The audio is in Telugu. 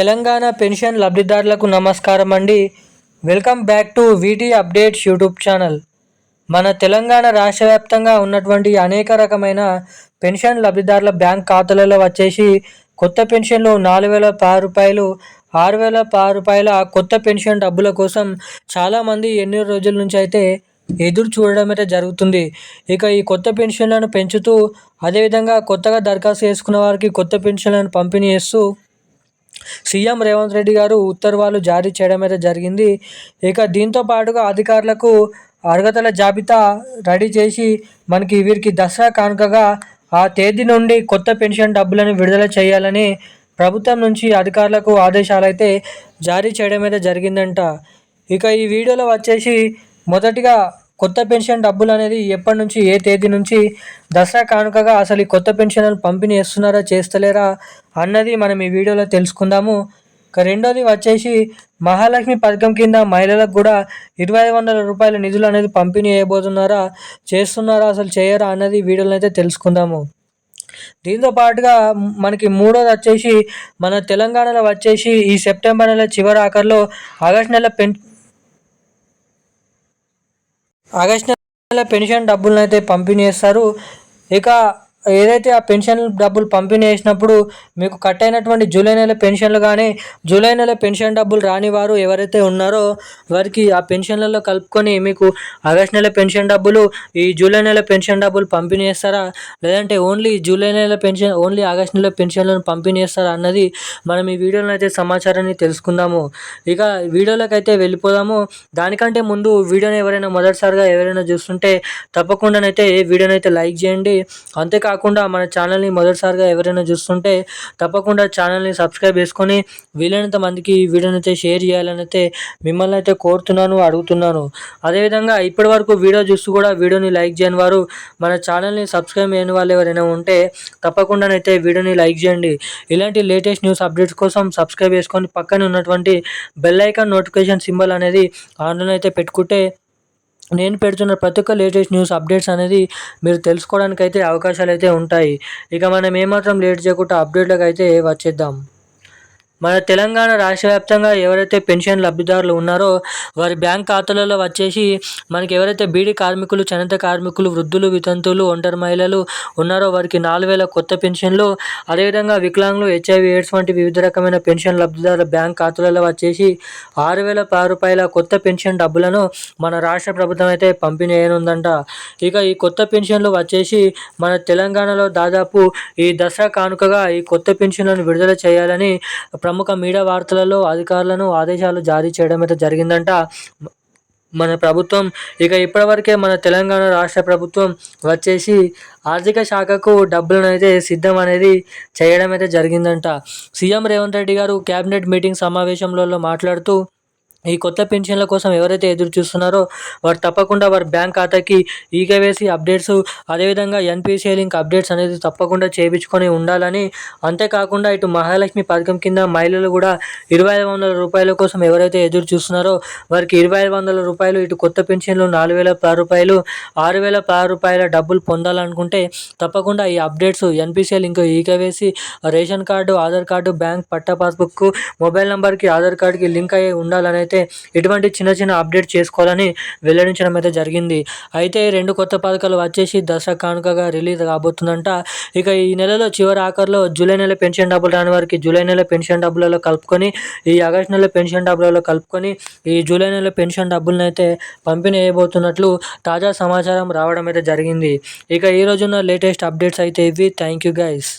తెలంగాణ పెన్షన్ లబ్ధిదారులకు నమస్కారం అండి. Welcome back to VT updates YouTube channel. మన తెలంగాణ రాష్ట్ర వ్యాప్తంగా ఉన్నటువంటి అనేక రకమైన పెన్షన్ లబ్ధిదారుల బ్యాంక్ ఖాతాలలో వచ్చేసి కొత్త పెన్షన్లు నాలుగు వేల పది రూపాయలు ఆరు వేల పది రూపాయల కొత్త పెన్షన్ డబ్బుల కోసం చాలామంది ఎన్నో రోజుల నుంచి అయితే ఎదురు చూడడం అయితే జరుగుతుంది. ఇక ఈ కొత్త పెన్షన్లను పెంచుతూ అదేవిధంగా కొత్తగా దరఖాస్తు చేసుకున్న వారికి కొత్త పెన్షన్లను పంపిణీ చేస్తూ సీఎం రేవంత్ రెడ్డి గారు ఉత్తర్వులు జారీ చేయడం అయితే జరిగింది. ఇక దీంతో పాటుగా అధికారులకు అర్హతల జాబితా రెడీ చేసి మనకి వీరికి దసరా కానుకగా ఆ తేదీ నుండి కొత్త పెన్షన్ డబ్బులను విడుదల చేయాలని ప్రభుత్వం నుంచి అధికారులకు ఆదేశాలు అయితే జారీ చేయడం అయితే జరిగిందంట. ఇక ఈ వీడియోలో వచ్చేసి మొదటిగా కొత్త పెన్షన్ డబ్బులు అనేది ఎప్పటి నుంచి ఏ తేదీ నుంచి దసరా కానుకగా అసలు ఈ కొత్త పెన్షన్ పంపిణీ చేస్తున్నారా చేస్తలేరా అన్నది మనం ఈ వీడియోలో తెలుసుకుందాము. ఇక రెండోది వచ్చేసి మహాలక్ష్మి పథకం కింద మహిళలకు కూడా ఇరవై ఐదు వందల రూపాయల నిధులు అనేది పంపిణీ చేయబోతున్నారా చేస్తున్నారా అసలు చేయరా అన్నది వీడియోలో అయితే తెలుసుకుందాము. దీంతో పాటుగా మనకి మూడోది వచ్చేసి మన తెలంగాణలో వచ్చేసి ఈ సెప్టెంబర్ నెల చివరి ఆఖరిలో ఆగస్ట్ నెల పెన్ ఆగస్ట్ నెల పెన్షన్ డబ్బులను అయితే పంపిణీ చేస్తారు. ఇక ఏదైతే ఆ పెన్షన్ డబ్బులు పంపిణీ చేసినప్పుడు మీకు కట్ అయినటువంటి జూలై నెల పెన్షన్లు కానీ జూలై నెల పెన్షన్ డబ్బులు రాని వారు ఎవరైతే ఉన్నారో వారికి ఆ పెన్షన్లలో కలుపుకొని మీకు ఆగస్ట్ నెల పెన్షన్ డబ్బులు ఈ జూలై నెల పెన్షన్ డబ్బులు పంపిణీ చేస్తారా? లేదంటే ఓన్లీ జూలై నెల పెన్షన్ ఓన్లీ ఆగస్ట్ నెల పెన్షన్లను పంపిణీ చేస్తారా అన్నది మనం ఈ వీడియోలో అయితే సమాచారాన్ని తెలుసుకుందాము. ఇక వీడియోలోకి అయితే వెళ్ళిపోదాము. దానికంటే ముందు వీడియోని ఎవరైనా మొదటిసారిగా ఎవరైనా చూస్తుంటే తప్పకుండానైతే వీడియోని అయితే లైక్ చేయండి. అంతేకాదు కాకుండా మన ఛానల్ని మొదటిసారిగా ఎవరైనా చూస్తుంటే తప్పకుండా ఛానల్ని సబ్స్క్రైబ్ చేసుకొని వీలైనంత మందికి ఈ వీడియోని అయితే షేర్ చేయాలని అయితే మిమ్మల్ని అయితే కోరుతున్నాను అడుగుతున్నాను. అదేవిధంగా ఇప్పటి వరకు వీడియో చూస్తూ కూడా వీడియోని లైక్ చేయని వారు మన ఛానల్ని సబ్స్క్రైబ్ చేయని వాళ్ళు ఎవరైనా ఉంటే తప్పకుండానైతే వీడియోని లైక్ చేయండి. ఇలాంటి లేటెస్ట్ న్యూస్ అప్డేట్స్ కోసం సబ్స్క్రైబ్ చేసుకొని పక్కన ఉన్నటువంటి బెల్ ఐకాన్ నోటిఫికేషన్ సింబల్ అనేది ఆన్లైన్ అయితే పెట్టుకుంటే నేను పెడుతున్న ప్రతి ఒక్క లేటెస్ట్ న్యూస్ అప్డేట్స్ అనేది మీరు తెలుసుకోవడానికి అయితే అవకాశాలు అయితే ఉంటాయి. ఇక మనం ఏమాత్రం లేట్ చేయకుండా అప్డేట్లకు అయితే వచ్చేద్దాం. మన తెలంగాణ రాష్ట్ర వ్యాప్తంగా ఎవరైతే పెన్షన్ లబ్ధిదారులు ఉన్నారో వారి బ్యాంక్ ఖాతాలలో వచ్చేసి మనకి ఎవరైతే బీడీ కార్మికులు చనిత కార్మికులు వృద్ధులు వితంతులు ఒంటరి మహిళలు ఉన్నారో వారికి నాలుగు వేల కొత్త పెన్షన్లు అదేవిధంగా వికలాంగులు హెచ్ఐవి ఎయిడ్స్ వంటి వివిధ రకమైన పెన్షన్ లబ్ధిదారుల బ్యాంక్ ఖాతాలలో వచ్చేసి ఆరు వేల పది రూపాయల కొత్త పెన్షన్ డబ్బులను మన రాష్ట్ర ప్రభుత్వం అయితే పంపిణీ చేయనుందంట. ఇక ఈ కొత్త పెన్షన్లు వచ్చేసి మన తెలంగాణలో దాదాపు ఈ దసరా కానుకగా ఈ కొత్త పెన్షన్లను విడుదల చేయాలని ప్రముఖ మీడియా వార్తలలో అధికారులను ఆదేశాలు జారీ చేయడం అయితే జరిగిందంట. మన ప్రభుత్వం ఇక ఇప్పటివరకే మన తెలంగాణ రాష్ట్ర ప్రభుత్వం వచ్చేసి ఆర్థిక శాఖకు డబ్బులను అయితే సిద్ధం అనేది చేయడం అయితే జరిగిందంట. సీఎం రేవంత్ రెడ్డి గారు క్యాబినెట్ మీటింగ్ సమావేశంలో మాట్లాడుతూ ఈ కొత్త పెన్షన్ల కోసం ఎవరైతే ఎదురు చూస్తున్నారో వారు తప్పకుండా వారి బ్యాంక్ ఖాతాకి ఈకేవైసీ అప్డేట్స్ అదేవిధంగా ఎన్పిసిఐ లింక్ అప్డేట్స్ అనేది తప్పకుండా చేయించుకొని ఉండాలని. అంతేకాకుండా ఇటు మహాలక్ష్మి పథకం కింద మహిళలు కూడా ఇరవై ఐదు వందల రూపాయల కోసం ఎవరైతే ఎదురు చూస్తున్నారో వారికి ఇరవై ఐదు వందల రూపాయలు ఇటు కొత్త పెన్షన్లు నాలుగు వేల పది రూపాయలు ఆరు వేల పది రూపాయల డబ్బులు పొందాలనుకుంటే తప్పకుండా ఈ updates NPCI link eKYC ration card Aadhaar card bank పట్టా పాస్బుక్ మొబైల్ నెంబర్కి ఆధార్ కార్డుకి లింక్ అయ్యి ఉండాలనే అయితే ఇటువంటి చిన్న చిన్న అప్డేట్ చేసుకోవాలని వెల్లడించడం అయితే జరిగింది. అయితే రెండు కొత్త పథకాలు వచ్చేసి దసరా కానుకగా రిలీజ్ కాబోతుందంట. ఇక ఈ నెలలో చివరి ఆఖరిలో జూలై నెల పెన్షన్ డబ్బులు రాని వారికి జూలై నెల పెన్షన్ డబ్బులలో కలుపుకొని ఈ ఆగస్ట్ నెల పెన్షన్ డబ్బులలో కలుపుకొని ఈ జూలై నెల పెన్షన్ డబ్బులను అయితే పంపిణీ చేయబోతున్నట్లు తాజా సమాచారం రావడం అయితే జరిగింది. ఇక ఈ రోజున లేటెస్ట్ అప్డేట్స్ అయితే ఇవి. Thank you guys